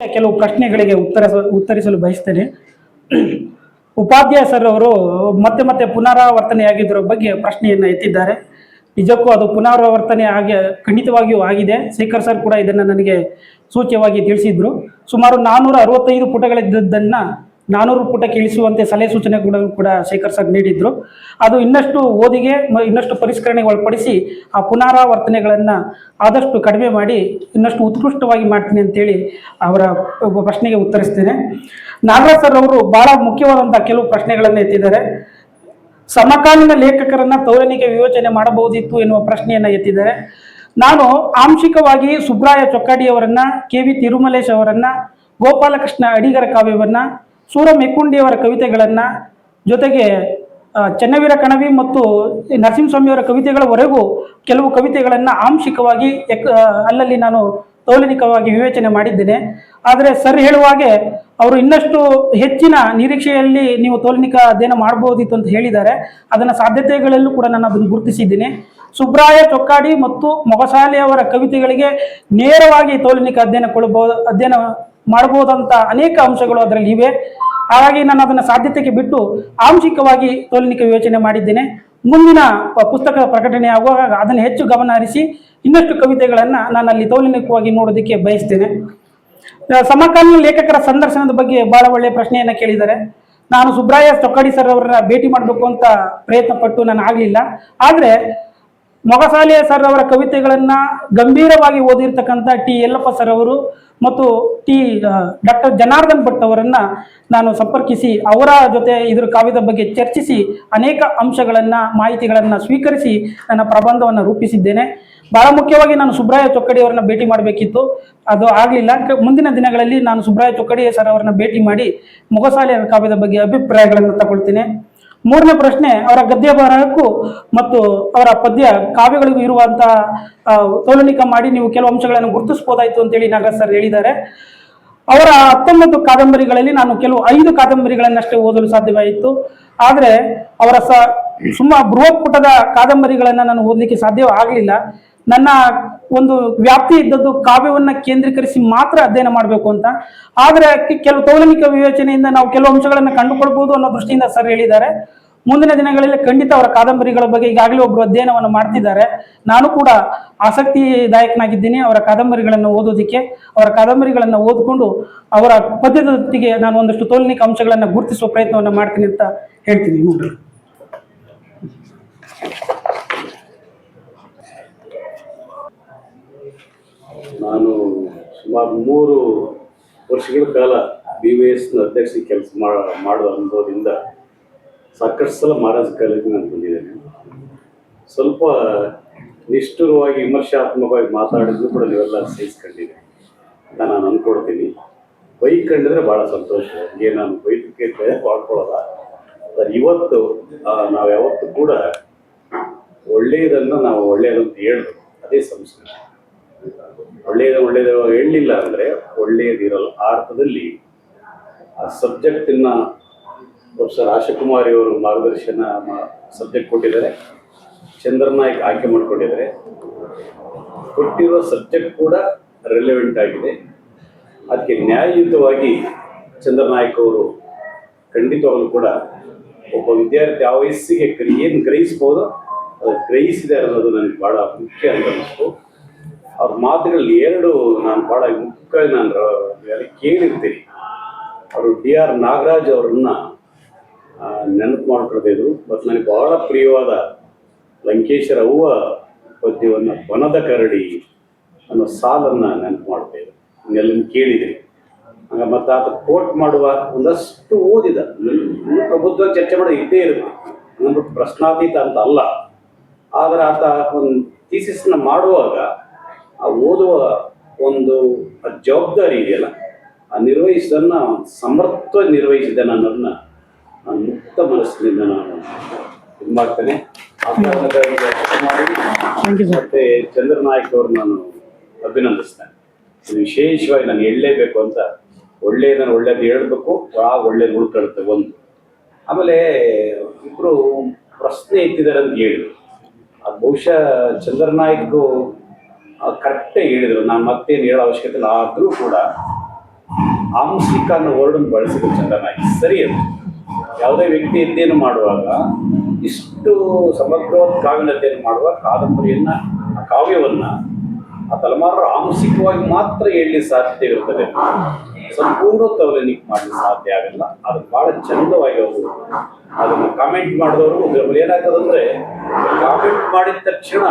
ಕೆಲವು ಪ್ರಶ್ನೆಗಳಿಗೆ ಉತ್ತರ ಉತ್ತರಿಸಲು ಬಯಸ್ತೇನೆ. ಉಪಾಧ್ಯಾಯ ಸರ್ ಅವರು ಮತ್ತೆ ಮತ್ತೆ ಪುನರಾವರ್ತನೆಯಾಗಿದ್ದರ ಬಗ್ಗೆ ಪ್ರಶ್ನೆಯನ್ನು ಎತ್ತಿದ್ದಾರೆ. ನಿಜಕ್ಕೂ ಅದು ಪುನರಾವರ್ತನೆ ಆಗಿ, ಖಂಡಿತವಾಗಿಯೂ ಆಗಿದೆ. ಶೇಖರ್ ಸರ್ ಕೂಡ ಇದನ್ನು ನನಗೆ ಸೂಚ್ಯವಾಗಿ ತಿಳಿಸಿದ್ರು. ಸುಮಾರು ನಾನ್ನೂರ ಅರವತ್ತೈದು ಪುಟಗಳಿದ್ದದ್ದನ್ನು ನಾನ್ನೂರು ಪುಟಕ್ಕೆ ಇಳಿಸುವಂತೆ ಸಲಹೆ ಸೂಚನೆಗಳನ್ನು ಕೂಡ ಶೇಖರ್ ಸರ್ ನೀಡಿದ್ರು. ಅದು ಇನ್ನಷ್ಟು ಓದಿಗೆ ಇನ್ನಷ್ಟು ಪರಿಷ್ಕರಣೆಗೆ ಒಳಪಡಿಸಿ ಆ ಪುನರಾವರ್ತನೆಗಳನ್ನು ಆದಷ್ಟು ಕಡಿಮೆ ಮಾಡಿ ಇನ್ನಷ್ಟು ಉತ್ಕೃಷ್ಟವಾಗಿ ಮಾಡ್ತೀನಿ ಅಂತೇಳಿ ಅವರ ಪ್ರಶ್ನೆಗೆ ಉತ್ತರಿಸ್ತೇನೆ. ನಾಗರಾಜ್ ಸರ್ ಅವರು ಬಹಳ ಮುಖ್ಯವಾದಂಥ ಕೆಲವು ಪ್ರಶ್ನೆಗಳನ್ನು ಎತ್ತಿದ್ದಾರೆ. ಸಮಕಾಲೀನ ಲೇಖಕರನ್ನ ತೌರನಿಗೆ ವಿವೇಚನೆ ಮಾಡಬಹುದಿತ್ತು ಎನ್ನುವ ಪ್ರಶ್ನೆಯನ್ನ ಎತ್ತಿದ್ದಾರೆ. ನಾನು ಆಂಶಿಕವಾಗಿ ಸುಬ್ರಾಯ ಚೊಕ್ಕಾಡಿಯವರನ್ನ ಕೆ ವಿ ತಿರುಮಲೇಶ್ ಅವರನ್ನ, ಗೋಪಾಲಕೃಷ್ಣ ಅಡಿಗರ ಕಾವ್ಯವನ್ನ ಸೂರ ಮೆಕ್ಕುಂಡಿಯವರ ಕವಿತೆಗಳನ್ನ ಜೊತೆಗೆ ಚನ್ನವೀರ ಕಣವಿ ಮತ್ತು ನರಸಿಂಹಸ್ವಾಮಿಯವರ ಕವಿತೆಗಳವರೆಗೂ ಕೆಲವು ಕವಿತೆಗಳನ್ನು ಆಂಶಿಕವಾಗಿ ಅಲ್ಲಲ್ಲಿ ನಾನು ತೌಲನಿಕವಾಗಿ ವಿವೇಚನೆ ಮಾಡಿದ್ದೇನೆ. ಆದರೆ ಸರ್ ಹೇಳುವಾಗೆ ಅವರು ಇನ್ನಷ್ಟು ಹೆಚ್ಚಿನ ನಿರೀಕ್ಷೆಯಲ್ಲಿ ನೀವು ತೋಲನಿಕ ಅಧ್ಯಯನ ಮಾಡಬಹುದಿತ್ತು ಅಂತ ಹೇಳಿದ್ದಾರೆ. ಅದನ್ನ ಸಾಧ್ಯತೆಗಳಲ್ಲೂ ಕೂಡ ನಾನು ಅದನ್ನು ಗುರುತಿಸಿದ್ದೀನಿ. ಸುಬ್ರಾಯ ಚೊಕ್ಕಾಡಿ ಮತ್ತು ಮೊಗಸಾಲೆಯವರ ಕವಿತೆಗಳಿಗೆ ನೇರವಾಗಿ ತೋಲನಿಕ ಅಧ್ಯಯನ ಕೊಡಬಹುದು ಅಧ್ಯಯನ ಮಾಡಬಹುದಂತ ಅನೇಕ ಅಂಶಗಳು ಅದರಲ್ಲಿ ಇವೆ. ಹಾಗಾಗಿ ನಾನು ಅದನ್ನು ಸಾಧ್ಯತೆಗೆ ಬಿಟ್ಟು ಆಂಶಿಕವಾಗಿ ತೋಲಿನಿಕೆ ವಿವೇಚನೆ ಮಾಡಿದ್ದೇನೆ. ಮುಂದಿನ ಪುಸ್ತಕ ಪ್ರಕಟಣೆ ಆಗುವಾಗ ಅದನ್ನು ಹೆಚ್ಚು ಗಮನ ಹರಿಸಿ ಇನ್ನಷ್ಟು ಕವಿತೆಗಳನ್ನು ನಾನು ಅಲ್ಲಿ ತೌಲನಿಕವಾಗಿ ನೋಡೋದಕ್ಕೆ ಬಯಸ್ತೇನೆ. ಸಮಕಾಲೀನ ಲೇಖಕರ ಸಂದರ್ಶನದ ಬಗ್ಗೆ ಬಹಳ ಒಳ್ಳೆಯ ಪ್ರಶ್ನೆಯನ್ನ ಕೇಳಿದ್ದಾರೆ. ನಾನು ಸುಬ್ರಾಯ ಚೊಕ್ಕಡಿ ಸರ್ ಅವರನ್ನ ಭೇಟಿ ಮಾಡಬೇಕು ಅಂತ ಪ್ರಯತ್ನ ಪಟ್ಟು ನಾನು ಆಗಲಿಲ್ಲ. ಆದರೆ ಮೊಗಸಾಲೆ ಸರ್ ಅವರ ಕವಿತೆಗಳನ್ನು ಗಂಭೀರವಾಗಿ ಓದಿರ್ತಕ್ಕಂಥ ಟಿ ಯಲ್ಲಪ್ಪ ಸರ್ ಅವರು ಮತ್ತು ಟಿ ಡಾಕ್ಟರ್ ಜನಾರ್ದನ್ ಭಟ್ ಅವರನ್ನ ನಾನು ಸಂಪರ್ಕಿಸಿ, ಅವರ ಜೊತೆ ಇದ್ರ ಕಾವ್ಯದ ಬಗ್ಗೆ ಚರ್ಚಿಸಿ, ಅನೇಕ ಅಂಶಗಳನ್ನು, ಮಾಹಿತಿಗಳನ್ನು ಸ್ವೀಕರಿಸಿ ನನ್ನ ಪ್ರಬಂಧವನ್ನು ರೂಪಿಸಿದ್ದೇನೆ. ಬಹಳ ಮುಖ್ಯವಾಗಿ ನಾನು ಸುಬ್ರಾಯ ಚೊಕ್ಕಡಿ ಅವರನ್ನ ಭೇಟಿ ಮಾಡಬೇಕಿತ್ತು. ಅದು ಆಗಲಿಲ್ಲ. ಮುಂದಿನ ದಿನಗಳಲ್ಲಿ ನಾನು ಸುಬ್ರಾಯ ಚೊಕ್ಕಡಿ ಸರ್ ಅವರನ್ನ ಭೇಟಿ ಮಾಡಿ, ಮೊಗಸಾಲೆಯ ಕಾವ್ಯದ ಬಗ್ಗೆ ಅಭಿಪ್ರಾಯಗಳನ್ನು ತಗೊಳ್ತೇನೆ. ಮೂರನೇ ಪ್ರಶ್ನೆ, ಅವರ ಗದ್ಯ ಬರಹಕ್ಕೂ ಮತ್ತು ಅವರ ಪದ್ಯ ಕಾವ್ಯಗಳಿಗೂ ಇರುವಂತಹ ತೋಲನಿಕ ಮಾಡಿ ನೀವು ಕೆಲವು ಅಂಶಗಳನ್ನು ಗುರುತಿಸಬಹುದಾಯ್ತು ಅಂತೇಳಿ ನಾಗರಾಜ್ ಸರ್ ಹೇಳಿದ್ದಾರೆ. ಅವರ ಹತ್ತೊಂಬತ್ತು ಕಾದಂಬರಿಗಳಲ್ಲಿ ನಾನು ಕೆಲವು ಐದು ಕಾದಂಬರಿಗಳನ್ನಷ್ಟೇ ಓದಲು ಸಾಧ್ಯವಾಯಿತು. ಆದರೆ ಅವರ ಸುಮ್ಮ ಬೃಹತ್ ಪುಟದ ಕಾದಂಬರಿಗಳನ್ನು ನಾನು ಓದಲಿಕ್ಕೆ ಸಾಧ್ಯ ಆಗಲಿಲ್ಲ. ನನ್ನ ಒಂದು ವ್ಯಾಪ್ತಿ ಇದ್ದದ್ದು ಕಾವ್ಯವನ್ನ ಕೇಂದ್ರೀಕರಿಸಿ ಮಾತ್ರ ಅಧ್ಯಯನ ಮಾಡಬೇಕು ಅಂತ. ಆದರೆ ಕೆಲವು ತೌಲನಿಕ ವಿವೇಚನೆಯಿಂದ ನಾವು ಕೆಲವು ಅಂಶಗಳನ್ನು ಕಂಡುಕೊಳ್ಬಹುದು ಅನ್ನೋ ದೃಷ್ಟಿಯಿಂದ ಸರ್ ಹೇಳಿದ್ದಾರೆ. ಮುಂದಿನ ದಿನಗಳಲ್ಲಿ ಖಂಡಿತ ಅವರ ಕಾದಂಬರಿಗಳ ಬಗ್ಗೆ ಈಗಾಗಲೇ ಒಬ್ಬರು ಅಧ್ಯಯನವನ್ನು ಮಾಡ್ತಿದ್ದಾರೆ. ನಾನು ಕೂಡ ಆಸಕ್ತಿದಾಯಕನಾಗಿದ್ದೀನಿ ಅವರ ಕಾದಂಬರಿಗಳನ್ನು ಓದೋದಕ್ಕೆ. ಅವರ ಕಾದಂಬರಿಗಳನ್ನು ಓದಿಕೊಂಡು ಅವರ ಪದ್ಯದೊತ್ತಿಗೆ ನಾನು ಒಂದಷ್ಟು ತೌಲನಿಕ ಅಂಶಗಳನ್ನು ಗುರುತಿಸುವ ಪ್ರಯತ್ನವನ್ನು ಮಾಡ್ತೀನಿ ಅಂತ ಹೇಳ್ತೀನಿ. ನೋಡ್ರಿ ನಾನು ಸುಮಾರು ಮೂರು ವರ್ಷಗಳ ಕಾಲ ಬಿ ವಿ ಎಸ್ನ ಅಧ್ಯಕ್ಷ ಕೆಲಸ ಮಾಡುವ ಅನುಭವದಿಂದ ಸಾಕಷ್ಟು ಸಲ ಮಹಾರಾಜ ಕಾಲೇಜಿಗೆ ನಾನು ಬಂದಿದ್ದೇನೆ. ಸ್ವಲ್ಪ ನಿಷ್ಠುರವಾಗಿ ವಿಮರ್ಶಾತ್ಮಕವಾಗಿ ಮಾತಾಡಿದ್ರು ಕೂಡ ನೀವೆಲ್ಲ ಅಂತ ನಾನು ಅಂದ್ಕೊಡ್ತೀನಿ ಬೈಕ್ ಕಂಡಿದ್ರೆ ಭಾಳ ಸಂತೋಷ. ಹಂಗೆ ನಾನು ಬೈಕಕ್ಕೆ ತಯಾರು ಮಾಡ್ಕೊಳ್ಳೋಲ್ಲ ಇವತ್ತು ನಾವು ಯಾವತ್ತೂ ಕೂಡ ಒಳ್ಳೆಯದನ್ನು ನಾವು ಒಳ್ಳೆಯದಂತ ಹೇಳಿದ್ರು ಅದೇ ಸಂಸ್ಕೃತಿ ಒಳ್ಳೆಯದು ಒಳ್ಳೆಯದು ಹೇಳಲಿಲ್ಲ ಅಂದರೆ ಒಳ್ಳೆಯದಿರಲ್ಲ ಆ ಅರ್ಥದಲ್ಲಿ ಆ ಸಬ್ಜೆಕ್ಟನ್ನು ಪ್ರೊಫೆಸರ್ ರಾಜಕುಮಾರಿ ಅವರು ಮಾರ್ಗದರ್ಶನ ಸಬ್ಜೆಕ್ಟ್ ಕೊಟ್ಟಿದ್ದಾರೆ. ಚಂದ್ರನಾಯ್ಕ್ ಆಯ್ಕೆ ಮಾಡಿಕೊಂಡಿದ್ದಾರೆ. ಕೊಟ್ಟಿರೋ ಸಬ್ಜೆಕ್ಟ್ ಕೂಡ ರಿಲೆವೆಂಟ್ ಆಗಿದೆ. ಅದಕ್ಕೆ ನ್ಯಾಯಯುತವಾಗಿ ಚಂದ್ರನಾಯ್ಕ ಅವರು ಖಂಡಿತವಾಗಲೂ ಕೂಡ ಒಬ್ಬ ವಿದ್ಯಾರ್ಥಿ ಆ ವಯಸ್ಸಿಗೆ ಏನು ಗ್ರಹಿಸ್ಬೋದು ಅದು ಗ್ರಹಿಸಿದೆ ಅನ್ನೋದು ನನಗೆ ಭಾಳ ಮುಖ್ಯ ಅಂತ ಅನಿಸ್ತು ಅವ್ರ ಮಾತುಗಳಲ್ಲಿ ಎರಡು ನಾನು ಭಾಳ ಮುಖ್ಯವಾಗಿ ನಾನು ಕೇಳಿರ್ತೀನಿ. ಅವರು ಡಿ ಆರ್ ನಾಗರಾಜ್ ಅವರನ್ನ ನೆನಪು ಮಾಡ್ಕೊಳ್ತಿದ್ರು. ಮತ್ತು ನನಗೆ ಬಹಳ ಪ್ರಿಯವಾದ ಲಂಕೇಶ್ವರ ಅವ್ವ ಪದ್ಯವನ್ನು ಬನದ ಕರಡಿ ಅನ್ನೋ ಸಾಲನ್ನು ನೆನಪು ಮಾಡ್ತಾ ಇದ್ರು ಕೇಳಿದ್ರಿ. ಮತ್ತೆ ಆತ ಕೋಟ್ ಮಾಡುವ ಒಂದಷ್ಟು ಓದಿದ. ಪ್ರಬುದ್ಧವಾಗಿ ಚರ್ಚೆ ಮಾಡೋ ಇದ್ದೇ ಇರುತ್ತೆ. ಅಂದ್ಬಿಟ್ಟು ಪ್ರಶ್ನಾತೀತ ಅಂತ ಅಲ್ಲ. ಆದರೆ ಆತ ಒಂದು ಥೀಸಿಸ್ನ ಮಾಡುವಾಗ ಆ ಓದುವ ಒಂದು ಜವಾಬ್ದಾರಿ ಇದೆಯಲ್ಲ ಆ ನಿರ್ವಹಿಸಿದನ್ನ ಸಮರ್ಥ ನಿರ್ವಹಿಸಿದ್ದಾನೆ ಅನ್ನೋದನ್ನ ನಾನು ಮುಕ್ತ ಮನಸ್ಸಿನಿಂದ ನಾನು ತುಂಬಾಗ್ತೇನೆ ಮಾಡ್ತೇನೆ ಮತ್ತೆ ಚಂದ್ರನಾಯ್ಕ್ ಅವರು ನಾನು ಅಭಿನಂದಿಸ್ತೇನೆ. ವಿಶೇಷವಾಗಿ ನಾನು ಹೇಳಲೇಬೇಕು ಅಂತ ಒಳ್ಳೆಯದನ್ನು ಒಳ್ಳೇದು ಹೇಳ್ಬೇಕು ಆ ಒಳ್ಳೇದು ಉಳ್ಕೊಳುತ್ತೆ ಒಂದು. ಆಮೇಲೆ ಇಬ್ಬರು ಪ್ರಶ್ನೆ ಎತ್ತಿದ್ದಾರೆ ಅಂತ ಹೇಳಿದ್ರು. ಅದು ಬಹುಶಃ ಚಂದ್ರನಾಯ್ಕ್ ಕರೆಕ್ಟಾಗಿ ಹೇಳಿದರು. ನಾನು ಮತ್ತೇನು ಹೇಳೋ ಅವಶ್ಯಕತೆ ಇಲ್ಲ ಆದರೂ ಕೂಡ ಆಂಶಿಕ ಅನ್ನೋ ವರ್ಡನ್ನು ಬಳಸಿದ್ರು ಚಂದನಾಗಿ. ಸರಿ ಅದು ಯಾವುದೇ ವ್ಯಕ್ತಿ ಅಧ್ಯಯನ ಮಾಡುವಾಗ, ಇಷ್ಟು ಸಮಗ್ರವಾದ ಕಾವ್ಯನ ಮಾಡುವ ಕಾದಂಬರಿಯನ್ನ, ಆ ಕಾವ್ಯವನ್ನ ಆ ತಲೆಮಾರು ಆಂಶಿಕವಾಗಿ ಮಾತ್ರ ಹೇಳಿ ಸಾಧ್ಯತೆ ಇರುತ್ತದೆ. ಸಂಪೂರ್ಣ ತವಲನಿಕ್ ಮಾಡಲಿಕ್ಕೆ ಸಾಧ್ಯ ಆಗಲ್ಲ. ಅದು ಬಹಳ ಚಂದವಾಗಿ ಅವರು ಅದನ್ನು ಕಾಮೆಂಟ್ ಮಾಡಿದವರು ಏನಾಗ್ತದೆ ಏನಾಗ್ತದಂದ್ರೆ ಕಾಮೆಂಟ್ ಮಾಡಿದ ತಕ್ಷಣ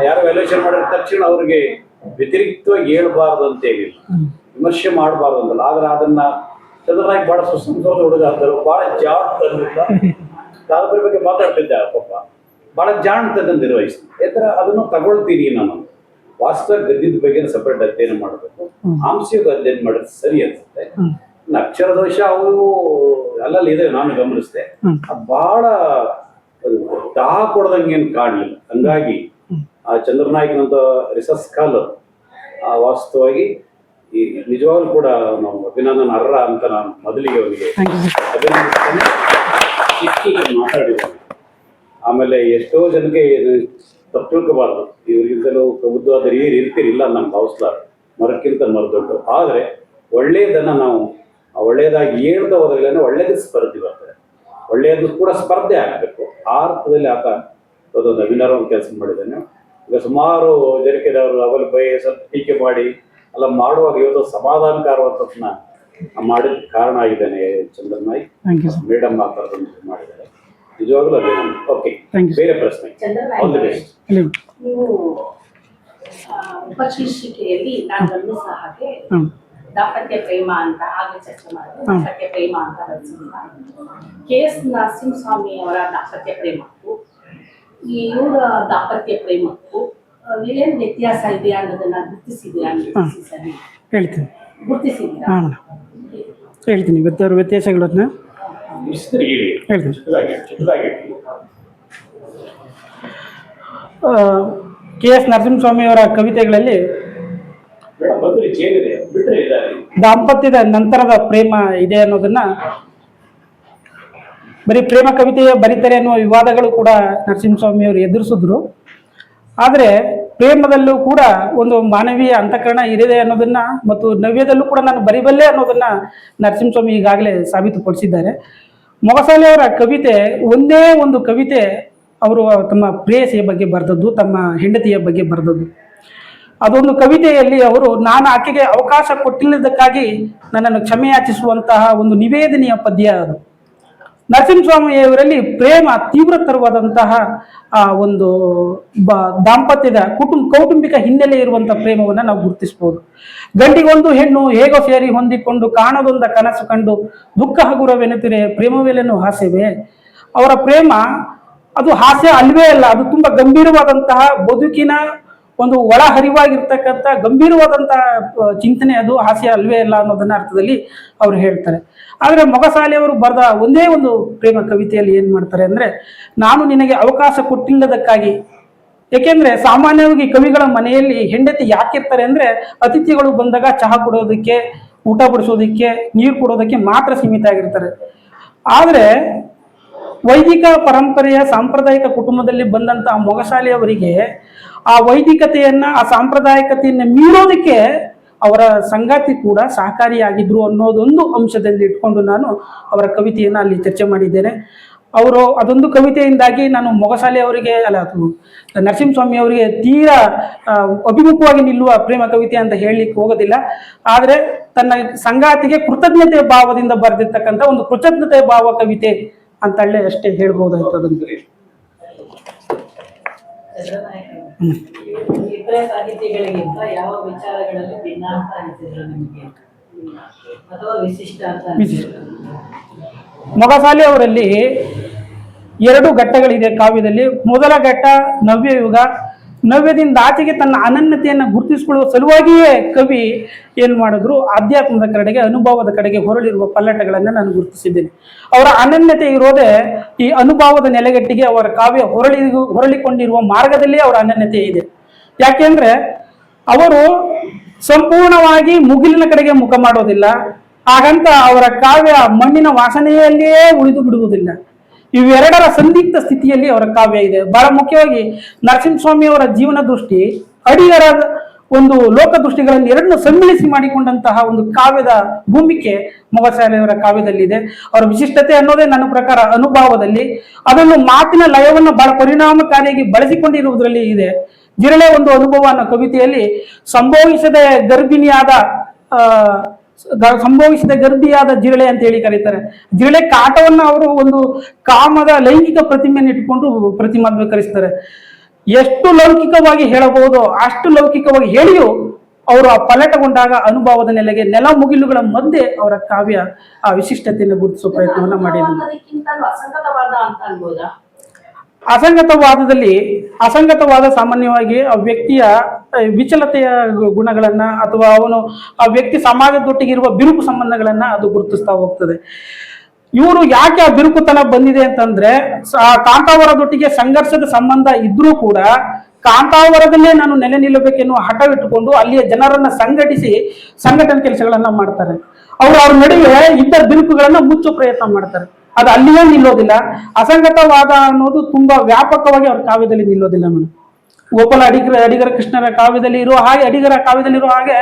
ಯಾರು ವ್ಯಾಲ್ಯೂಷನ್ ಮಾಡಿದ ತಕ್ಷಣ ಅವ್ರಿಗೆ ವ್ಯತಿರಿಕ್ತವಾಗಿ ಹೇಳ್ಬಾರ್ದು ಅಂತ ಹೇಳಿಲ್ಲ. ವಿಮರ್ಶೆ ಮಾಡಬಾರ್ದು ಅಂತಲ್ಲ ಆದ್ರೆ ಅದನ್ನ ಚಂದ್ರನಾಗಿ ಬಹಳ ಸುಸಂಸ್ಕೃತ ಹುಡುಗ ಅಂತಾರೆ ಬಹಳ ಕಾದಂಬರಿ ಬಗ್ಗೆ ಮಾತಾಡ್ತಿದ್ದೆ ಪಾಪ. ಬಹಳ ಜಾಣತನ ನಿರ್ವಹಿಸಿ ಯಾಕಂದ್ರೆ ಅದನ್ನು ತಗೊಳ್ತೀನಿ ನಾನು. ವಾಸ್ತವ ಗದ್ಯದ ಬಗ್ಗೆ ಸಪರೇಟ್ ಅಧ್ಯಯನ ಮಾಡಬೇಕು. ಆಂಶಿಕ ಅಧ್ಯಯನ ಮಾಡೋದು ಸರಿ ಅನ್ಸುತ್ತೆ. ಅಕ್ಷರ ದೋಷ ಅವು ಅಲ್ಲಲ್ಲಿ ಇದೆ ನಾನು ಗಮನಿಸಿದೆ. ಬಹಳ ದಾಹ ಕೊಡದಂಗೆ ಏನು ಕಾಣಲಿಲ್ಲ. ಹಂಗಾಗಿ ಆ ಚಂದ್ರನಾಯಕನಂತ ರಿಸರ್ಚ್ ಸ್ಕಾಲರ್, ಆ, ವಾಸ್ತವವಾಗಿ ಈ ನಿಜವಾಗ್ಲೂ ಕೂಡ ನಾವು ಅಭಿನಂದನ ಅರ್ಹ ಅಂತ ನಾನು ಮೊದಲಿಗೆ ಸರ್ ಅಭಿನಂದಿಸ್ತೇನೆ. ಸಿಕ್ಕಿಗೆ ಆಮೇಲೆ ಎಷ್ಟೋ ಜನಕ್ಕೆ ತಪ್ಪು ತಿಳ್ಕೋಬಾರ್ದು ಇವ್ರಿಗಿಂತಲೂ ಪ್ರಬುದ್ಧವಾದ ರೀತಿ ಇರ್ತಿರಿಲ್ಲ ನಾನು ಭಾವಿಸ್ಲಾರ ಮರಕ್ಕಿಂತ ಮರ ದೊಡ್ಡ ಆದರೆ ಒಳ್ಳೆಯದನ್ನ ನಾವು ಒಳ್ಳೆಯದಾಗಿ ಹೇಳ್ತಾ ಹೋದಾಗಲೇ ಒಳ್ಳೆಯದು ಸ್ಪರ್ಧೆ ಬರ್ತದೆ. ಒಳ್ಳೆಯದು ಕೂಡ ಸ್ಪರ್ಧೆ ಆಗಬೇಕು. ಆ ಅರ್ಥದಲ್ಲಿ ಆತ ಅದೊಂದು ಅಭಿನವ ಕೆಲಸ ಮಾಡಿದ್ದಾನೆ. ಈಗ ಸುಮಾರು ಜರಿಕೆದವರು ಅವರ ಬೈ ಸ್ವಲ್ಪ ಟೀಕೆ ಮಾಡಿ ಅಲ್ಲ ಮಾಡುವಾಗ ಇವತ್ತು ಸಮಾಧಾನಕಾರವಂತದನ್ನ ಮಾಡಿದ ಕಾರಣ ಆಗಿದ್ದಾನೆ Chandran thank you sir madam ಮಾತಾಡೋದು ಮಾಡಿದ್ದಾರೆ. ನಿಜವಾಗ್ಲೂ ಅಭಿನಂದನೆ ಓಕೆ. ಬೇರೆ ಪ್ರಶ್ನೆ. ಆಲ್ ದಿ ಬೆಸ್ಟ್ ಇಲ್ಲಿ ನೀವು ಆ, ಉಪಶೀರ್ಷಿಕೆಯಲ್ಲಿ ನಾನು ಗಮನಿಸ ಹಾಗೆ ದಾಂಪತ್ಯ ಪ್ರೇಮ ಅಂತ ಹಾಗೆ ಚರ್ಚೆ ಮಾಡಿದ್ರೆ. ದಾಂಪತ್ಯ ಪ್ರೇಮ ಅಂತ ಬರೆಸಿಲ್ಲ ಕೆ ಎಸ್ ನರಸಿಂಹಸ್ವಾಮಿ ಅವರ ದಾಂಪತ್ಯ ಪ್ರೇಮಕ್ಕೂ ಈ ಇವರ ದಾಂಪತ್ಯ ಪ್ರೇಮಕ್ಕೂ ಏನು ವ್ಯತ್ಯಾಸ ಇದೆ ಅನ್ನೋದನ್ನ ಗುರುತಿಸಿದ್ದೀರಾ ಗುರುತಿಸಿ ಸರಿ ಹೇಳ್ತೀನಿ. ಗುರುತಿಸಿದ್ದೀರಾ? ಹಾಂ ಹೇಳ್ತೀನಿ. ಗೊತ್ತವ್ರ ವ್ಯತ್ಯಾಸಗಳನ್ನ ಅದನ್ನ? ಹೇಳಿ ಹೇಳ್ತೀನಿ. ಕೆ ಎಸ್ ನರಸಿಂಹಸ್ವಾಮಿಯವರ ಕವಿತೆಗಳಲ್ಲಿ ದಾಂಪತ್ಯದ ನಂತರದ ಪ್ರೇಮ ಇದೆ ಅನ್ನೋದನ್ನ ಬರೀ ಪ್ರೇಮ ಕವಿತೆಯ ಬರೀತಾರೆ ಅನ್ನುವ ವಿವಾದಗಳು ಕೂಡ ನರಸಿಂಹಸ್ವಾಮಿಯವರು ಎದುರಿಸಿದ್ರು. ಆದರೆ ಪ್ರೇಮದಲ್ಲೂ ಕೂಡ ಒಂದು ಮಾನವೀಯ ಅಂತಃಕರಣ ಇರಿದೆ ಅನ್ನೋದನ್ನ ಮತ್ತು ನವ್ಯದಲ್ಲೂ ಕೂಡ ನಾನು ಬರಿಬಲ್ಲೆ ಅನ್ನೋದನ್ನ ನರಸಿಂಹಸ್ವಾಮಿ ಈಗಾಗಲೇ ಸಾಬೀತುಪಡಿಸಿದ್ದಾರೆ. ಮೊಗಸಾಲೆಯವರ ಕವಿತೆ ಒಂದೇ ಒಂದು ಕವಿತೆ ಅವರು ತಮ್ಮ ಪ್ರೇಯಸಿಯ ಬಗ್ಗೆ ಬರೆದದ್ದು, ತಮ್ಮ ಹೆಂಡತಿಯ ಬಗ್ಗೆ ಬರೆದದ್ದು. ಅದೊಂದು ಕವಿತೆಯಲ್ಲಿ ಅವರು, ನಾನು ಆಕೆಗೆ ಅವಕಾಶ ಕೊಟ್ಟಿಲ್ಲದಕ್ಕಾಗಿ ನನ್ನನ್ನು ಕ್ಷಮೆಯಾಚಿಸುವಂತಹ ಒಂದು ನಿವೇದನೆಯ ಪದ್ಯ ಅದು. ನರಸಿಂಹಸ್ವಾಮಿಯವರಲ್ಲಿ ಪ್ರೇಮ ತೀವ್ರತರವಾದಂತಹ ಆ, ಒಂದು, ಬ, ದಾಂಪತ್ಯದ ಕುಟುಂಬ ಕೌಟುಂಬಿಕ ಹಿನ್ನೆಲೆ ಇರುವಂತಹ ಪ್ರೇಮವನ್ನು ನಾವು ಗುರುತಿಸಬಹುದು ಗಂಡಿಗೊಂದು ಹೆಣ್ಣು ಹೇಗೋ ಸೇರಿ ಹೊಂದಿಕೊಂಡು ಕಾಣದೊಂದ ಕನಸು ಕಂಡು ದುಃಖ ಹಗುರವೆನುತ್ತಿರೆ ಪ್ರೇಮವೇಲೆನೂ ಹಾಸ್ಯವೇ? ಅವರ ಪ್ರೇಮ, ಅದು ಹಾಸ್ಯ ಅಲ್ವೇ ಅಲ್ಲ, ಅದು ತುಂಬಾ ಗಂಭೀರವಾದಂತಹ ಬದುಕಿನ ಒಂದು ಒಳ ಹರಿವಾಗಿರ್ತಕ್ಕಂಥ ಗಂಭೀರವಾದಂತಹ ಚಿಂತನೆ ಅದು, ಹಾಸ್ಯ ಅಲ್ವೇ ಅಲ್ಲ ಅನ್ನೋದನ್ನ ಅರ್ಥದಲ್ಲಿ ಅವರು ಹೇಳ್ತಾರೆ. ಆದರೆ ಮೊಗಸಾಲೆಯವರು ಬರೆದ ಒಂದೇ ಒಂದು ಪ್ರೇಮ ಕವಿತೆಯಲ್ಲಿ ಏನು ಮಾಡ್ತಾರೆ ಅಂದ್ರೆ, ನಾನು ನಿನಗೆ ಅವಕಾಶ ಕೊಟ್ಟಿಲ್ಲದಕ್ಕಾಗಿ. ಏಕೆಂದರೆ ಸಾಮಾನ್ಯವಾಗಿ ಕವಿಗಳ ಮನೆಯಲ್ಲಿ ಹೆಂಡತಿ ಯಾಕಿರ್ತಾರೆ ಅಂದ್ರೆ, ಅತಿಥಿಗಳು ಬಂದಾಗ ಚಹಾ ಕೊಡೋದಕ್ಕೆ, ಊಟ ಬಡಿಸೋದಕ್ಕೆ, ನೀರು ಕೊಡೋದಕ್ಕೆ ಮಾತ್ರ ಸೀಮಿತ ಆಗಿರ್ತಾರೆ. ಆದರೆ ವೈದಿಕ ಪರಂಪರೆಯ ಸಾಂಪ್ರದಾಯಿಕ ಕುಟುಂಬದಲ್ಲಿ ಬಂದಂತಹ ಮೊಗಸಾಲೆಯವರಿಗೆ ಆ ವೈದಿಕತೆಯನ್ನ, ಆ ಸಾಂಪ್ರದಾಯಿಕತೆಯನ್ನ ಮೀರೋದಕ್ಕೆ ಅವರ ಸಂಗಾತಿ ಕೂಡ ಸಹಕಾರಿಯಾಗಿದ್ರು ಅನ್ನೋದೊಂದು ಅಂಶದಲ್ಲಿ ಇಟ್ಕೊಂಡು ನಾನು ಅವರ ಕವಿತೆಯನ್ನು ಅಲ್ಲಿ ಚರ್ಚೆ ಮಾಡಿದ್ದೇನೆ. ಅವರು ಅದೊಂದು ಕವಿತೆಯಿಂದಾಗಿ ನಾನು ಮೊಗಸಾಲೆ ಅವರಿಗೆ, ಅಲ್ಲ ನರಸಿಂಹಸ್ವಾಮಿ ಅವರಿಗೆ ತೀರಾ ಅಭಿಮುಖವಾಗಿ ನಿಲ್ಲುವ ಪ್ರೇಮ ಕವಿತೆ ಅಂತ ಹೇಳಲಿಕ್ಕೆ ಹೋಗೋದಿಲ್ಲ. ಆದರೆ ತನ್ನ ಸಂಗಾತಿಗೆ ಕೃತಜ್ಞತೆ ಭಾವದಿಂದ ಬರೆದಿರ್ತಕ್ಕಂಥ ಒಂದು ಕೃತಜ್ಞತೆ ಭಾವ ಕವಿತೆ ಅಂತಳ್ಳೇ ಅಷ್ಟೇ ಹೇಳ್ಬೋದಾಯ್ತು ಇತರೆ ಸಾಹಿತಿಗಳಿಗಿಂತ ಯಾವ ವಿಚಾರಗಳಲ್ಲಿ ಭಿನ್ನಾಂತ ಅನಿಸಿದ್ರು ನಿಮಗೆ? ಅಥವಾ ವಿಶಿಷ್ಟ ಅಂತ ಮೊಗಸಾಲಿ ಮೊಗಸಾಲೆ ಅವರಲ್ಲಿ ಎರಡು ಘಟ್ಟಗಳಿದೆ ಕಾವ್ಯದಲ್ಲಿ. ಮೊದಲ ಘಟ್ಟ ನವ್ಯಯುಗ ನವ್ಯದಿಂದ ಆಚೆಗೆ ತನ್ನ ಅನನ್ಯತೆಯನ್ನು ಗುರುತಿಸಿಕೊಳ್ಳುವ ಸಲುವಾಗಿಯೇ ಕವಿ ಏನು ಮಾಡಿದ್ರು? ಆಧ್ಯಾತ್ಮದ ಕಡೆಗೆ, ಅನುಭವದ ಕಡೆಗೆ ಹೊರಳಿರುವ ಪಲ್ಲಟಗಳನ್ನು ನಾನು ಗುರುತಿಸಿದ್ದೇನೆ. ಅವರ ಅನನ್ಯತೆ ಇರೋದೇ ಈ ಅನುಭವದ ನೆಲೆಗಟ್ಟಿಗೆ ಅವರ ಕಾವ್ಯ ಹೊರಳಿ, ಹೊರಳಿಕೊಂಡಿರುವ ಮಾರ್ಗದಲ್ಲಿ ಅವರ ಅನನ್ಯತೆ ಇದೆ. ಯಾಕೆಂದ್ರೆ ಅವರು ಸಂಪೂರ್ಣವಾಗಿ ಮುಗಿಲಿನ ಕಡೆಗೆ ಮುಖ ಮಾಡೋದಿಲ್ಲ, ಹಾಗಂತ ಅವರ ಕಾವ್ಯ ಮಣ್ಣಿನ ವಾಸನೆಯಲ್ಲಿಯೇ ಉಳಿದು ಬಿಡುವುದಿಲ್ಲ. ಇವೆರಡರ ಸಂದಿಗ್ಧ ಸ್ಥಿತಿಯಲ್ಲಿ ಅವರ ಕಾವ್ಯ ಇದೆ. ಬಹಳ ಮುಖ್ಯವಾಗಿ ನರಸಿಂಹಸ್ವಾಮಿ ಅವರ ಜೀವನ ದೃಷ್ಟಿ, ಅಡಿಗರ ಒಂದು ಲೋಕ ದೃಷ್ಟಿಗಳನ್ನು ಎರಡನ್ನು ಸಮ್ಮಿಳಿಸಿ ಮಾಡಿಕೊಂಡಂತಹ ಒಂದು ಕಾವ್ಯದ ಭೂಮಿಕೆ ಮೊಗಸಾಲೆಯವರ ಕಾವ್ಯದಲ್ಲಿದೆ. ಅವರ ವಿಶಿಷ್ಟತೆ ಅನ್ನೋದೇ ನನ್ನ ಪ್ರಕಾರ ಅನುಭವದಲ್ಲಿ. ಅದನ್ನು ಮಾತಿನ ಲಯವನ್ನು ಬಹಳ ಪರಿಣಾಮಕಾರಿಯಾಗಿ ಬಳಸಿಕೊಂಡಿರುವುದರಲ್ಲಿ ಇದೆ. ಜಿರಳೆ ಒಂದು ಅನುಭವ ಕವಿತೆಯಲ್ಲಿ, ಸಂಭವಿಸದ ಗರ್ಭಿಣಿಯಾದ ಸಂಭವಿಸಿದ ಗರ್ಭಿಯಾದ ಜಿರಳೆ ಅಂತ ಹೇಳಿ ಕರೀತಾರೆ. ಜಿರಳೆ ಕಾಟವನ್ನು ಅವರು ಒಂದು ಕಾಮದ ಲೈಂಗಿಕ ಪ್ರತಿಮೆಯನ್ನು ಇಟ್ಕೊಂಡು ಪ್ರತಿಮಾತ್ಮೀಕರಿಸ್ತಾರೆ ಎಷ್ಟು ಲೌಕಿಕವಾಗಿ ಹೇಳಬಹುದು ಅಷ್ಟು ಲೌಕಿಕವಾಗಿ ಹೇಳಿಯೂ ಅವರು ಆ ಪಲಟಗೊಂಡಾಗ ಅನುಭವದ ನೆಲೆಗೆ ನೆಲ ಮುಗಿಲುಗಳ ಮಧ್ಯೆ ಅವರ ಕಾವ್ಯ ಆ ವಿಶಿಷ್ಟತೆಯನ್ನು ಗುರುತಿಸುವ ಪ್ರಯತ್ನವನ್ನು ಮಾಡಿದ್ರು. ಅಸಂಗತವಾದದಲ್ಲಿ ಅಸಂಗತವಾದ ಸಾಮಾನ್ಯವಾಗಿ ಆ ವ್ಯಕ್ತಿಯ ವಿಚಲತೆಯ ಗುಣಗಳನ್ನ ಅಥವಾ ಅವನು ಆ ವ್ಯಕ್ತಿ ಸಮಾಜದೊಟ್ಟಿಗಿರುವ ಬಿರುಕು ಸಂಬಂಧಗಳನ್ನ ಅದು ಗುರುತಿಸ್ತಾ ಹೋಗ್ತದೆ. ಇವರು ಯಾಕೆ ಆ ಬಿರುಕುತನ ಬಂದಿದೆ ಅಂತಂದ್ರೆ ಆ ಕಾಂತಾವರದೊಟ್ಟಿಗೆ ಸಂಘರ್ಷದ ಸಂಬಂಧ ಇದ್ರೂ ಕೂಡ ಕಾಂತಾವರದಲ್ಲೇ ನಾನು ನೆಲೆ ನಿಲ್ಲಬೇಕೆನ್ನುವ ಹಠವಿಟ್ಟುಕೊಂಡು ಅಲ್ಲಿಯ ಜನರನ್ನ ಸಂಘಟಿಸಿ ಸಂಘಟನೆ ಕೆಲಸಗಳನ್ನ ಮಾಡ್ತಾರೆ. ಅವರು ಅವ್ರ ನಡುವೆ ಇದ್ದ ಬಿರುಕುಗಳನ್ನ ಮುಚ್ಚೋ ಪ್ರಯತ್ನ ಮಾಡ್ತಾರೆ. ಅದು ಅಲ್ಲಿಯೇ ನಿಲ್ಲೋದಿಲ್ಲ. ಅಸಂಗತವಾದ ಅನ್ನೋದು ತುಂಬಾ ವ್ಯಾಪಕವಾಗಿ ಅವ್ರ ಕಾವ್ಯದಲ್ಲಿ ನಿಲ್ಲೋದಿಲ್ಲ ಮೇಡಮ್ ಗೋಪಾಲ ಅಡಿಗರ ಅಡಿಗರ ಕೃಷ್ಣರ ಕಾವ್ಯದಲ್ಲಿ ಇರುವ ಹಾಗೆ ಅಡಿಗರ ಕಾವ್ಯದಲ್ಲಿ ಇರುವ ಹಾಗೆ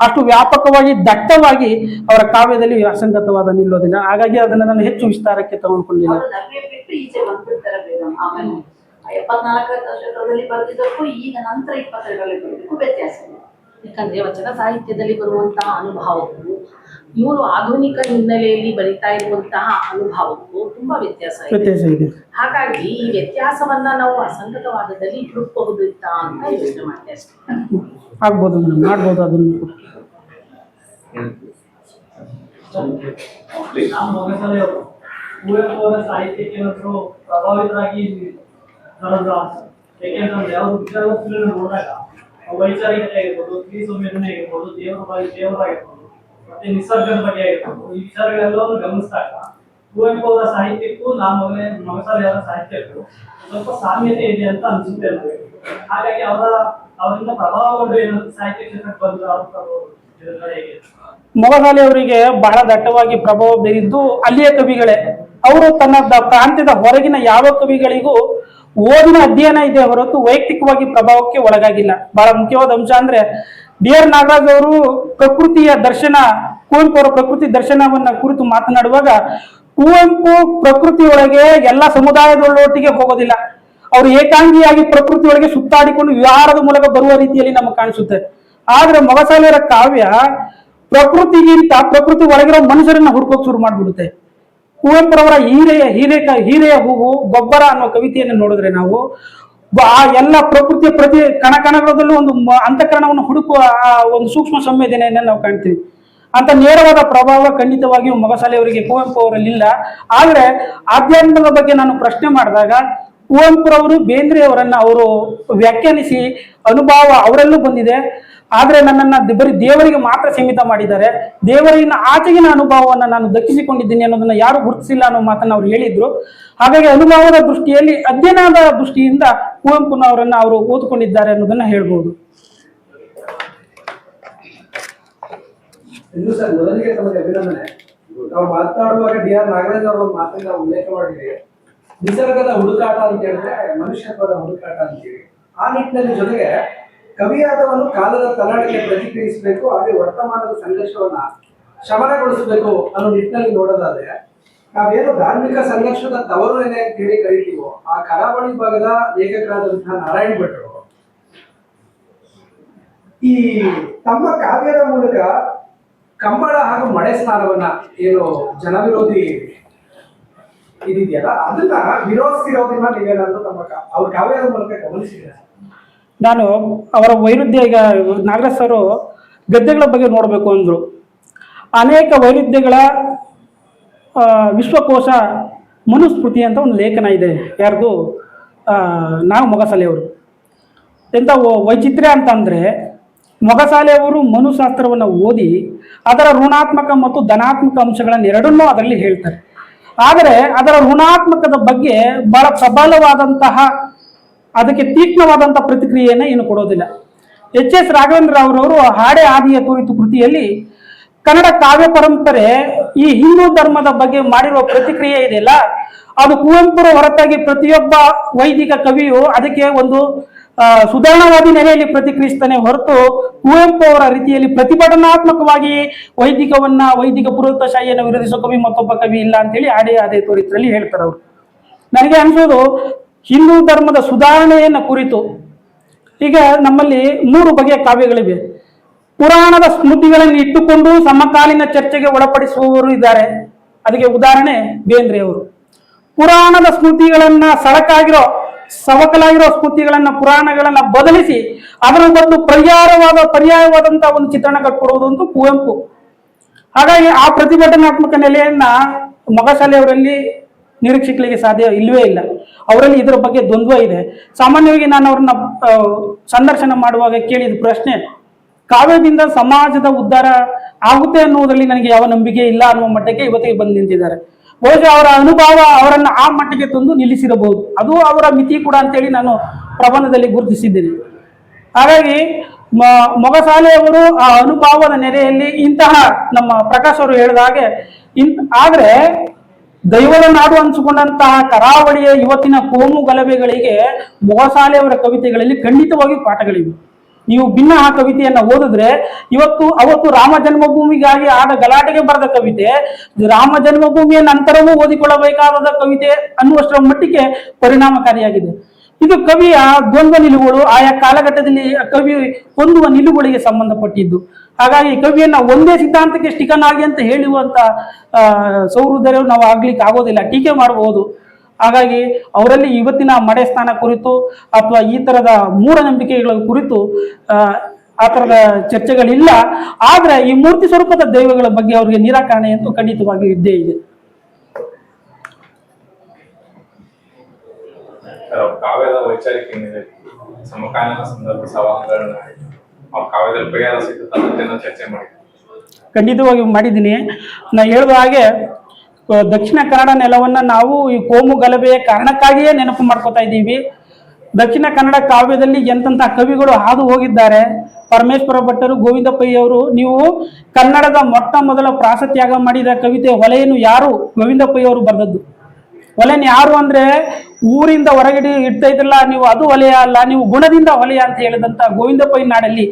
ಅಷ್ಟು ವ್ಯಾಪಕವಾಗಿ ದಟ್ಟವಾಗಿ ಅವರ ಕಾವ್ಯದಲ್ಲಿ ಅಸಂಗತವಾದ ನಿಲ್ಲೋದಿಲ್ಲ. ಹಾಗಾಗಿ ಅದನ್ನ ನಾನು ಹೆಚ್ಚು ವಿಸ್ತಾರಕ್ಕೆ ತಗೊಂಡ್ಕೊಂಡಿಲ್ಲ. ಎಪ್ಪತ್ನಾಲ್ಕರ ದಶಕದಲ್ಲಿ ಬರೆದಿದ್ದಕ್ಕೂ ಈಗ ನಂತರ ಇಪ್ಪತ್ತೆರಡರಲ್ಲಿ ವ್ಯತ್ಯಾಸ ಯಾಕಂದ್ರೆ ವಚನ ಸಾಹಿತ್ಯದಲ್ಲಿ ಬರುವಂತಹ ಅನುಭವಕ್ಕೂ ಇವರು ಆಧುನಿಕ ಹಿನ್ನೆಲೆಯಲ್ಲಿ ಬರಿತಾ ಇರುವಂತಹ ಅನುಭವಕ್ಕೂ ತುಂಬಾ ವ್ಯತ್ಯಾಸ ಇದೆ ವ್ಯತ್ಯಾಸ ಇದೆ ಹಾಗಾಗಿ ಈ ವ್ಯತ್ಯಾಸವನ್ನ ನಾವು ಅಸಂಗತವಾದದಲ್ಲಿ ಹುಡುಕಬಹುದಿತ್ತ ಅಂತ ಯೋಚನೆ ಮಾಡಿದೆ ಅಷ್ಟೇ ಆಗ್ಬೋದು ಮೇಡಮ್ ಮಾಡ್ಬೋದು ಅದನ್ನು ಕೂಡ. ನಮ್ಮ ಮೊಗಸಲೆಯವರು ಕುವೆಂಪು ಅವರ ಸಾಹಿತ್ಯಕ್ಕೆ ಒಂದು ಪ್ರಭಾವಿತರಾಗಿ ಬರೋದು ಆಸೆ. ಯಾಕೆಂತಂದ್ರೆ ಅವರು ವಿಚಾರ ವಸ್ತುಗಳನ್ನು ನೋಡಿದಾಗ ಆ ವೈಚಾರಿಕತೆ ಆಗಿರ್ಬೋದು ಸ್ತ್ರೀ ಸೌಮ್ಯತೆ ಆಗಿರ್ಬೋದು ದೇವರ ಬಗ್ಗೆ ದೇವರಾಗಿರ್ಬೋದು ಮತ್ತೆ ನಿಸರ್ಗದ ಬಗ್ಗೆ ಆಗಿರ್ಬೋದು ಈ ವಿಚಾರಗಳೆಲ್ಲವನ್ನು ಗಮನಿಸಿದಾಗ ಕುವೆಂಪು ಅವರ ಸಾಹಿತ್ಯಕ್ಕೂ ನಾನು ಮೊಗಲೆ ಮೊಗಸಾಲೆಯವರ ಸಾಹಿತ್ಯಕ್ಕೂ ಸ್ವಲ್ಪ ಸಾಮ್ಯತೆ ಇದೆ ಅಂತ ಅನ್ಸುತ್ತೆ ನನಗೆ. ಹಾಗಾಗಿ ಅವರ, ಅವರಿಂದ ಪ್ರಭಾವಗೊಂಡು ಏನಾದ್ರು ಸಾಹಿತ್ಯ ಕ್ಷೇತ್ರಕ್ಕೆ ಬಂದ ಅವರು ಮೊಗಸಾಲೆ ಅವರಿಗೆ ಬಹಳ ದಟ್ಟವಾಗಿ ಪ್ರಭಾವ ಬೀರಿದ್ದು ಅಲ್ಲಿಯ ಕವಿಗಳೇ. ಅವರು ತನ್ನ ಪ್ರಾಂತ್ಯದ ಹೊರಗಿನ ಯಾವ ಕವಿಗಳಿಗೂ ಓದಿನ ಅಧ್ಯಯನ ಇದೆ ಹೊರತು ವೈಯಕ್ತಿಕವಾಗಿ ಪ್ರಭಾವಕ್ಕೆ ಒಳಗಾಗಿಲ್ಲ. ಬಹಳ ಮುಖ್ಯವಾದ ಅಂಶ ಅಂದ್ರೆ ಡಿ ಆರ್ ನಾಗರಾಜ್ ಅವರು ಪ್ರಕೃತಿಯ ದರ್ಶನ ಕುವೆಂಪು ಅವರ ಪ್ರಕೃತಿ ದರ್ಶನವನ್ನ ಕುರಿತು ಮಾತನಾಡುವಾಗ ಕುವೆಂಪು ಪ್ರಕೃತಿಯೊಳಗೆ ಎಲ್ಲ ಸಮುದಾಯದೊಳೊಟ್ಟಿಗೆ ಹೋಗೋದಿಲ್ಲ. ಅವರು ಏಕಾಂಗಿಯಾಗಿ ಪ್ರಕೃತಿಯೊಳಗೆ ಸುತ್ತಾಡಿಕೊಂಡು ವಿಹಾರದ ಮೂಲಕ ಬರುವ ರೀತಿಯಲ್ಲಿ ನಮಗೆ ಕಾಣಿಸುತ್ತೆ. ಆದ್ರೆ ಮೊಗಸಾಲೆಯರ ಕಾವ್ಯ ಪ್ರಕೃತಿಗಿಂತ ಪ್ರಕೃತಿ ಒಳಗಿರೋ ಮನುಷ್ಯರನ್ನ ಹುಡುಕೋಕ್ ಶುರು ಮಾಡ್ಬಿಡುತ್ತೆ. ಕುವೆಂಪುರವರ ಹೀರೆಯ ಹೀರೆಕ ಹೀರೆಯ ಹೂವು, ಗೊಬ್ಬರ ಅನ್ನೋ ಕವಿತೆಯನ್ನು ನೋಡಿದ್ರೆ ನಾವು ಆ ಎಲ್ಲ ಪ್ರಕೃತಿಯ ಪ್ರತಿ ಕಣ ಕಣಗಳಲ್ಲೂ ಒಂದು ಅಂತಃಕರಣವನ್ನು ಹುಡುಕುವ, ಆ, ಒಂದು ಸೂಕ್ಷ್ಮ ಸಂವೇದನೆಯನ್ನ ನಾವು ಕಾಣ್ತೀವಿ. ಅಂತ ನೇರವಾದ ಪ್ರಭಾವ ಖಂಡಿತವಾಗಿಯೂ ಮೊಗಸಾಲೆಯವರಿಗೆ ಕುವೆಂಪು ಅವರಲ್ಲಿಲ್ಲ. ಆದ್ರೆ ಆಧ್ಯಾತ್ಮದ ಬಗ್ಗೆ ನಾನು ಪ್ರಶ್ನೆ ಮಾಡಿದಾಗ ಕುವೆಂಪುರವರು ಬೇಂದ್ರೆಯವರನ್ನ ಅವರು ವ್ಯಾಖ್ಯಾನಿಸಿ ಅನುಭವ ಅವರಲ್ಲೂ ಬಂದಿದೆ. ಆದ್ರೆ ನನ್ನನ್ನ ಬರೀ ದೇವರಿಗೆ ಮಾತ್ರ ಸೀಮಿತ ಮಾಡಿದ್ದಾರೆ. ದೇವರಿನ ಆಚೆಗಿನ ಅನುಭವವನ್ನ ನಾನು ದಕ್ಕಿಸಿಕೊಂಡಿದ್ದೀನಿ ಅನ್ನೋದನ್ನ ಯಾರು ಗುರುತಿಸಿಲ್ಲ ಅನ್ನೋ ಮಾತನ್ನ ಅವ್ರು ಹೇಳಿದ್ರು. ಹಾಗಾಗಿ ಅನುಭವದ ದೃಷ್ಟಿಯಲ್ಲಿ ಅಧ್ಯಯನದ ದೃಷ್ಟಿಯಿಂದ ಕುವೆಂಪುನವರನ್ನ ಅವರು ಓದ್ಕೊಂಡಿದ್ದಾರೆ ಅನ್ನೋದನ್ನ ಹೇಳ್ಬೋದು. ನಾವು ಮಾತನಾಡುವಾಗ ಡಿ ಆರ್ ನಾಗರಾಜ್ ಅವರ ಮಾತನ್ನ ಉಲ್ಲೇಖ ಮಾಡಿದ್ರಿ ನಿಸರ್ಗದ ಹುಡುಕಾಟ ಅಂತ ಹೇಳಿದ್ರೆ ಮನುಷ್ಯತ್ವದ ಹುಡುಕಾಟ ಅಂತೀವಿ ಆ ನಿಟ್ಟಿನಲ್ಲಿ ಜೊತೆಗೆ ಕವಿಯಾದವನ್ನು ಕಾಲದ ತಲಾಡಿಗೆ ಪ್ರತಿಕ್ರಿಯಿಸಬೇಕು, ಹಾಗೆ ವರ್ತಮಾನದ ಸಂಘರ್ಷವನ್ನ ಶಮನಗೊಳಿಸಬೇಕು ಅನ್ನೋ ನಿಟ್ಟಿನಲ್ಲಿ ನೋಡೋದಾದ್ರೆ ನಾವೇನು ಧಾರ್ಮಿಕ ಸಂಘರ್ಷದ ತವರು ಏನೇ ಅಂತ ಹೇಳಿ ಕರಿತೀವೋ, ಆ ಕರಾವಳಿ ಭಾಗದ ಲೇಖಕರಾದಂತಹ ನಾರಾಯಣ ಭಟ್ರು. ಈ ತಮ್ಮ ಕಾವ್ಯದ ಮೂಲಕ ಕಂಬಳ ಹಾಗೂ ಮಳೆ ಸ್ನಾನವನ್ನ ಏನು ಜನವಿರೋಧಿ ಇದಿದೆಯಲ್ಲ, ಅದನ್ನ ವಿರೋಧಿಸಿರೋದನ್ನ ನೀವೇನಾದ್ರೂ ತಮ್ಮ ಅವ್ರ ಕಾವ್ಯದ ಮೂಲಕ ಗಮನಿಸಿದ್ರೆ ನಾನು ಅವರ ವೈರುಧ್ಯ ಈಗ ನಾಗರಾಜ್ ಅವರು ಗದ್ದೆಗಳ ಬಗ್ಗೆ ನೋಡಬೇಕು ಅಂದ್ರು. ಅನೇಕ ವೈರುಧ್ಯಗಳ ವಿಶ್ವಕೋಶ ಮನುಸ್ಮೃತಿ ಅಂತ ಒಂದು ಲೇಖನ ಇದೆ. ಯಾರ್ದು? ನಾವು ಮೊಗಸಾಲೆಯವರು ಎಂಥ ವೈಚಿತ್ರ್ಯ ಅಂತಂದ್ರೆ ಮೊಗಸಾಲೆಯವರು ಮನುಶಾಸ್ತ್ರವನ್ನು ಓದಿ ಅದರ ಋಣಾತ್ಮಕ ಮತ್ತು ಧನಾತ್ಮಕ ಅಂಶಗಳನ್ನು ಎರಡನ್ನೂ ಅದರಲ್ಲಿ ಹೇಳ್ತಾರೆ. ಆದರೆ ಅದರ ಋಣಾತ್ಮಕದ ಬಗ್ಗೆ ಬಹಳ ಪ್ರಬಲವಾದಂತಹ ಅದಕ್ಕೆ ತೀಕ್ಷ್ಣವಾದಂತಹ ಪ್ರತಿಕ್ರಿಯೆಯನ್ನು ಏನು ಕೊಡೋದಿಲ್ಲ. ಎಚ್ ಎಸ್ ರಾಘವೇಂದ್ರ ಅವರವರು ಹಾಡೆ ಆದಿಯ ಕುರಿತು ಕೃತಿಯಲ್ಲಿ ಕನ್ನಡ ಕಾವ್ಯ ಪರಂಪರೆ ಈ ಹಿಂದೂ ಧರ್ಮದ ಬಗ್ಗೆ ಮಾಡಿರುವ ಪ್ರತಿಕ್ರಿಯೆ ಇದೆಯಲ್ಲ? ಅದು ಕುವೆಂಪುರ ಹೊರತಾಗಿ ಪ್ರತಿಯೊಬ್ಬ ವೈದಿಕ ಕವಿಯು ಅದಕ್ಕೆ ಒಂದು ಸುಧಾರಣವಾದಿ ನೆಲೆಯಲ್ಲಿ ಪ್ರತಿಕ್ರಿಯಿಸ್ತಾನೆ ಹೊರತು ಕುವೆಂಪು ಅವರ ರೀತಿಯಲ್ಲಿ ಪ್ರತಿಭಟನಾತ್ಮಕವಾಗಿ ವೈದಿಕವನ್ನ ವೈದಿಕ ಪುರೋಹಿತಶಾಹಿಯನ್ನು ವಿರೋಧಿಸೋ ಕವಿ ಮತ್ತೊಬ್ಬ ಕವಿ ಇಲ್ಲ ಅಂತೇಳಿ ಆಡೇ ಆದೇ ತೋರಿತರಲ್ಲಿ ಹೇಳ್ತಾರೆ ಅವರು. ನನಗೆ ಅನಿಸೋದು ಹಿಂದೂ ಧರ್ಮದ ಸುಧಾರಣೆಯನ್ನ ಕುರಿತು ಈಗ ನಮ್ಮಲ್ಲಿ ಮೂರು ಬಗೆಯ ಕಾವ್ಯಗಳಿವೆ. ಪುರಾಣದ ಸ್ಮೃತಿಗಳನ್ನು ಇಟ್ಟುಕೊಂಡು ಸಮಕಾಲೀನ ಚರ್ಚೆಗೆ ಒಳಪಡಿಸುವವರು ಇದ್ದಾರೆ. ಅದಕ್ಕೆ ಉದಾಹರಣೆ ಬೇಂದ್ರೆ ಅವರು. ಪುರಾಣದ ಸ್ಮೃತಿಗಳನ್ನ, ಸಳಕಾಗಿರೋ, ಸವಕಲಾಗಿರೋ ಸ್ಮೃತಿಗಳನ್ನ, ಪುರಾಣಗಳನ್ನ ಬದಲಿಸಿ ಅದರ ಒಂದು ಪರ್ಯಾಯವಾದ ಪರ್ಯಾಯವಾದಂತಹ ಒಂದು ಚಿತ್ರಣ ಕಟ್ಕೊಡುವುದು ಅಂತೂ ಕುವೆಂಪು. ಹಾಗಾಗಿ ಆ ಪ್ರತಿಭಟನಾತ್ಮಕ ನೆಲೆಯನ್ನ ಮೊಗಶಾಲೆಯವರಲ್ಲಿ ನಿರೀಕ್ಷಿಸಲಿಕ್ಕೆ ಸಾಧ್ಯ ಇಲ್ಲವೇ ಇಲ್ಲ. ಅವರಲ್ಲಿ ಇದರ ಬಗ್ಗೆ ದ್ವಂದ್ವ ಇದೆ. ಸಾಮಾನ್ಯವಾಗಿ ನಾನು ಅವ್ರನ್ನ ಸಂದರ್ಶನ ಮಾಡುವಾಗ ಕೇಳಿದ ಪ್ರಶ್ನೆ ಕಾವ್ಯದಿಂದ ಸಮಾಜದ ಉದ್ಧಾರ ಆಗುತ್ತೆ ಅನ್ನುವುದರಲ್ಲಿ ನನಗೆ ಯಾವ ನಂಬಿಕೆ ಇಲ್ಲ ಅನ್ನುವ ಮಟ್ಟಕ್ಕೆ ಇವತ್ತಿಗೆ ಬಂದು ನಿಂತಿದ್ದಾರೆ. ಬಹುಶಃ ಅವರ ಅನುಭವ ಅವರನ್ನ ಆ ಮಟ್ಟಿಗೆ ತಂದು ನಿಲ್ಲಿಸಿರಬಹುದು. ಅದು ಅವರ ಮಿತಿ ಕೂಡ ಅಂತೇಳಿ ನಾನು ಪ್ರಬಂಧದಲ್ಲಿ ಗುರುತಿಸಿದ್ದೇನೆ. ಹಾಗಾಗಿ ಮೊಗಸಾಲೆಯವರು ಆ ಅನುಭವದ ನೆಲೆಯಲ್ಲಿ ಇಂತಹ ನಮ್ಮ ಪ್ರಕಾಶ್ ಅವರು ಹೇಳಿದ ಹಾಗೆ, ಇನ್, ಆದ್ರೆ ದೈವದ ನಾಡು ಅನ್ಸಿಕೊಂಡಂತಹ ಕರಾವಳಿಯ ಇವತ್ತಿನ ಕೋಮು ಗಲಭೆಗಳಿಗೆ ಮೊಗಸಾಲೆಯವರ ಕವಿತೆಗಳಲ್ಲಿ ಖಂಡಿತವಾಗಿ ಪಾಠಗಳಿವೆ. ನೀವು ಭಿನ್ನ ಆ ಕವಿತೆಯನ್ನ ಓದಿದ್ರೆ ಇವತ್ತು, ಅವತ್ತು ರಾಮ ಜನ್ಮಭೂಮಿಗಾಗಿ ಆದ ಗಲಾಟೆಗೆ ಬರೆದ ಕವಿತೆ, ರಾಮ ಜನ್ಮಭೂಮಿಯ ನಂತರವೂ ಓದಿಕೊಳ್ಳಬೇಕಾದ ಕವಿತೆ ಅನ್ನುವಷ್ಟರ ಮಟ್ಟಿಗೆ ಪರಿಣಾಮಕಾರಿಯಾಗಿದೆ. ಇದು ಕವಿಯ ದ್ವಂದ್ವ ನಿಲುವುಗಳು, ಆಯಾ ಕಾಲಘಟ್ಟದಲ್ಲಿ ಕವಿ ಹೊಂದುವ ನಿಲುವುಗಳಿಗೆ ಸಂಬಂಧಪಟ್ಟಿದ್ದು. ಹಾಗಾಗಿ ಕವಿಯನ್ನ ಒಂದೇ ಸಿದ್ಧಾಂತಕ್ಕೆ ಸ್ಟಿಕನ್ ಆಗಿ ಅಂತ ಹೇಳುವಂತ ಸೌಹೃದರು ನಾವು ಆಗ್ಲಿಕ್ಕೆ ಆಗೋದಿಲ್ಲ. ಟೀಕೆ ಮಾಡಬಹುದು ಹಾಗಾಗಿ ಅವರಲ್ಲಿ ಇವತ್ತಿನ ಮಡೆ ಸ್ಥಾನ ಕುರಿತು ಅಥವಾ ಈ ತರದ ಮೂಢನಂಬಿಕೆಗಳ ಕುರಿತು ಆ, ಥರದ ತರದ ಚರ್ಚೆಗಳಿಲ್ಲ. ಆದ್ರೆ ಈ ಮೂರ್ತಿ ಸ್ವರೂಪದ ದೈವಗಳ ಬಗ್ಗೆ ಅವರಿಗೆ ನಿರಾಕರಣೆ ಎಂದು ಖಂಡಿತವಾಗಿಯೂ ಇದ್ದೇ ಇದೆ. ಸರ್, ಕಾವ್ಯದ ವೈಚಾರಿಕ ಏನಿದೆ? ಸಮಕಾಲೀನ ಸಂದರ್ಭ ಸವಾಲುಗಳನ್ನ ಆ ಕಾವ್ಯದಲ್ಲಿ ಪರಿಹಾರ ಸಿಗುತ್ತೆ ಚರ್ಚೆ ಮಾಡಿ ಖಂಡಿತವಾಗಿ ಮಾಡಿದ್ದೀನಿ. ನಾ ಹೇಳಿದ ಹಾಗೆ ದಕ್ಷಿಣ ಕನ್ನಡ ನೆಲವನ್ನ ನಾವು ಈ ಕೋಮು ಗಲಭೆಯ ಕಾರಣಕ್ಕಾಗಿಯೇ ನೆನಪು ಮಾಡ್ಕೋತಾ ಇದ್ದೀವಿ. ದಕ್ಷಿಣ ಕನ್ನಡ ಕಾವ್ಯದಲ್ಲಿ ಎಂತೆಂಥ ಕವಿಗಳು ಹಾದು ಹೋಗಿದ್ದಾರೆ. ಪರಮೇಶ್ವರ ಭಟ್ಟರು ಗೋವಿಂದ ಪೈಯವರು ನೀವು ಕನ್ನಡದ ಮೊಟ್ಟ ಮೊದಲ ಪ್ರಾಸತ್ಯಾಗ ಮಾಡಿದ ಕವಿತೆ ಹೊಲೆಯನ್ನು ಯಾರು? ಗೋವಿಂದ ಪೈಯವರು ಬರೆದದ್ದು. ಒಲೆನ ಯಾರು ಅಂದ್ರೆ ಊರಿಂದ ಹೊರಗಡೆ ಇಡ್ತಾ ಇದ್ರಲ್ಲ, ನೀವು ಅದು ಒಲೆಯ ಅಲ್ಲ, ನೀವು ಗುಣದಿಂದ ಹೊಲೆಯ ಅಂತ ಹೇಳಿದಂತ ಗೋವಿಂದ ಪೈ ನಾಡಲ್ಲಿ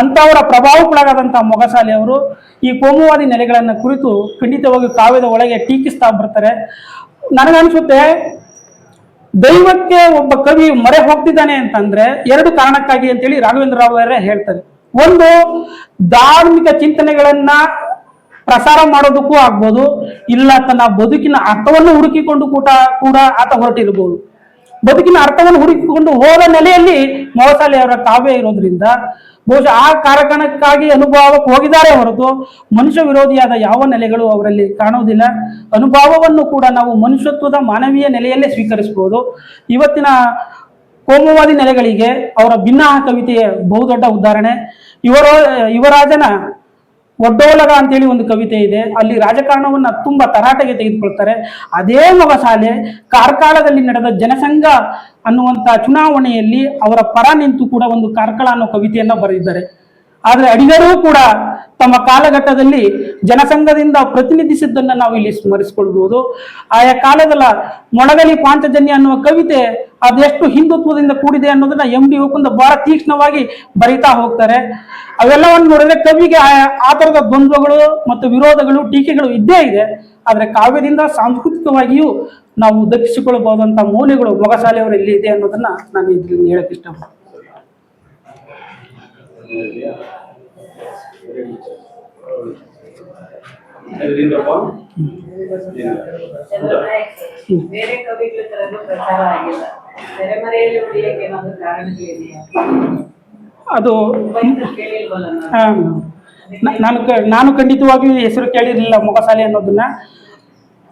ಅಂತವರ ಪ್ರಭಾವಕ್ಕೊಳಗಾದಂತಹ ಮೊಗಸಾಲೆ ಅವರು ಈ ಕೋಮುವಾದಿ ನೆಲೆಗಳನ್ನು ಕುರಿತು ಖಂಡಿತವಾಗಿ ಕಾವ್ಯದ ಒಳಗೆ ಟೀಕಿಸ್ತಾ ಬರ್ತಾರೆ. ನನಗನ್ಸುತ್ತೆ, ದೈವಕ್ಕೆ ಒಬ್ಬ ಕವಿ ಮೊರೆ ಹೋಗ್ತಿದ್ದಾನೆ ಅಂತಂದ್ರೆ ಎರಡು ಕಾರಣಕ್ಕಾಗಿ ಅಂತೇಳಿ ರಾಘವೇಂದ್ರ ರಾವ್ ಅವರೇ ಹೇಳ್ತಾರೆ. ಒಂದು, ಧಾರ್ಮಿಕ ಚಿಂತನೆಗಳನ್ನ ಪ್ರಸಾರ ಮಾಡೋದಕ್ಕೂ ಆಗ್ಬೋದು, ಇಲ್ಲ ತನ್ನ ಬದುಕಿನ ಅರ್ಥವನ್ನು ಹುಡುಕಿಕೊಂಡು ಕೂಟ ಕೂಡ ಆತ ಹೊರಟಿರಬಹುದು ಬದುಕಿನ ಅರ್ಥವನ್ನು ಹುಡುಕಿಕೊಂಡು ಹೋದ ನೆಲೆಯಲ್ಲಿ ಮೊಗಸಾಲೆ ಅವರ ಕಾವ್ಯ ಇರೋದ್ರಿಂದ ಬಹುಶಃ ಆ ಕಾರಣಕ್ಕಾಗಿ ಅನುಭವಕ್ಕೆ ಹೋಗಿದ್ದಾರೆ ಹೊರತು ಮನುಷ್ಯ ವಿರೋಧಿಯಾದ ಯಾವ ನೆಲೆಗಳು ಅವರಲ್ಲಿ ಕಾಣುವುದಿಲ್ಲ. ಅನುಭವವನ್ನು ಕೂಡ ನಾವು ಮನುಷ್ಯತ್ವದ ಮಾನವೀಯ ನೆಲೆಯಲ್ಲೇ ಸ್ವೀಕರಿಸಬಹುದು ಇವತ್ತಿನ ಕೋಮುವಾದಿ ನೆಲೆಗಳಿಗೆ ಅವರ ಭಿನ್ನ ಕವಿತೆಯ ಬಹುದೊಡ್ಡ ಉದಾಹರಣೆ. ಇವರ, ಯುವರಾಜನ ಒಡ್ಡೋಲಗ ಅಂತೇಳಿ ಒಂದು ಕವಿತೆ ಇದೆ. ಅಲ್ಲಿ ರಾಜಕಾರಣವನ್ನ ತುಂಬಾ ತರಾಟೆಗೆ ತೆಗೆದುಕೊಳ್ತಾರೆ. ಅದೇ ಮೊಗಸಾಲೆ ಕಾರ್ಕಾಳದಲ್ಲಿ ನಡೆದ ಜನಸಂಘ ಅನ್ನುವಂತ ಚುನಾವಣೆಯಲ್ಲಿ ಅವರ ಪರ ನಿಂತು ಕೂಡ ಒಂದು ಕಾರ್ಕಳ ಅನ್ನೋ ಕವಿತೆಯನ್ನು ಬರೆದಿದ್ದಾರೆ. ಆದರೆ ಅಡಿಗರೂ ಕೂಡ ತಮ್ಮ ಕಾಲಘಟ್ಟದಲ್ಲಿ ಜನಸಂಘದಿಂದ ಪ್ರತಿನಿಧಿಸಿದ್ದನ್ನ ನಾವು ಇಲ್ಲಿ ಸ್ಮರಿಸಿಕೊಳ್ಬಹುದು ಆಯಾ ಕಾಲದಲ್ಲ ಮೊಣಗಲಿ ಪಾಂಚಜನ್ಯ ಅನ್ನುವ ಕವಿತೆ ಅದೆಷ್ಟು ಹಿಂದುತ್ವದಿಂದ ಕೂಡಿದೆ ಅನ್ನೋದನ್ನ ಎಂ ಡಿ ಹುಕುಂದ ಬಹಳ ತೀಕ್ಷ್ಣವಾಗಿ ಬರಿತಾ ಹೋಗ್ತಾರೆ. ಅವೆಲ್ಲವನ್ನು ನೋಡಿದ್ರೆ ಕವಿಗೆ ಆ- ತರದ ದ್ವಂದ್ವಗಳು ಮತ್ತು ವಿರೋಧಗಳು, ಟೀಕೆಗಳು ಇದ್ದೇ ಇದೆ. ಆದರೆ ಕಾವ್ಯದಿಂದ ಸಾಂಸ್ಕೃತಿಕವಾಗಿಯೂ ನಾವು ದಕ್ಷಿಸಿಕೊಳ್ಳಬಹುದಂತ ಮೌಲ್ಯಗಳು ಮೊಗಸಾಲೆಯವರಲ್ಲಿ ಇದೆ ಅನ್ನೋದನ್ನ ನಾನು ಇದ್ರಲ್ಲಿ ಹೇಳಕ್ ಇಷ್ಟಪಡ್ತೀನಿ. ಬೇರೆ ಅದು ನಾನು ನಾನು ಖಂಡಿತವಾಗಿ ಹೆಸರು ಕೇಳಿರಲಿಲ್ಲ ಮೊಗಸಾಲೆ ಅನ್ನೋದನ್ನ.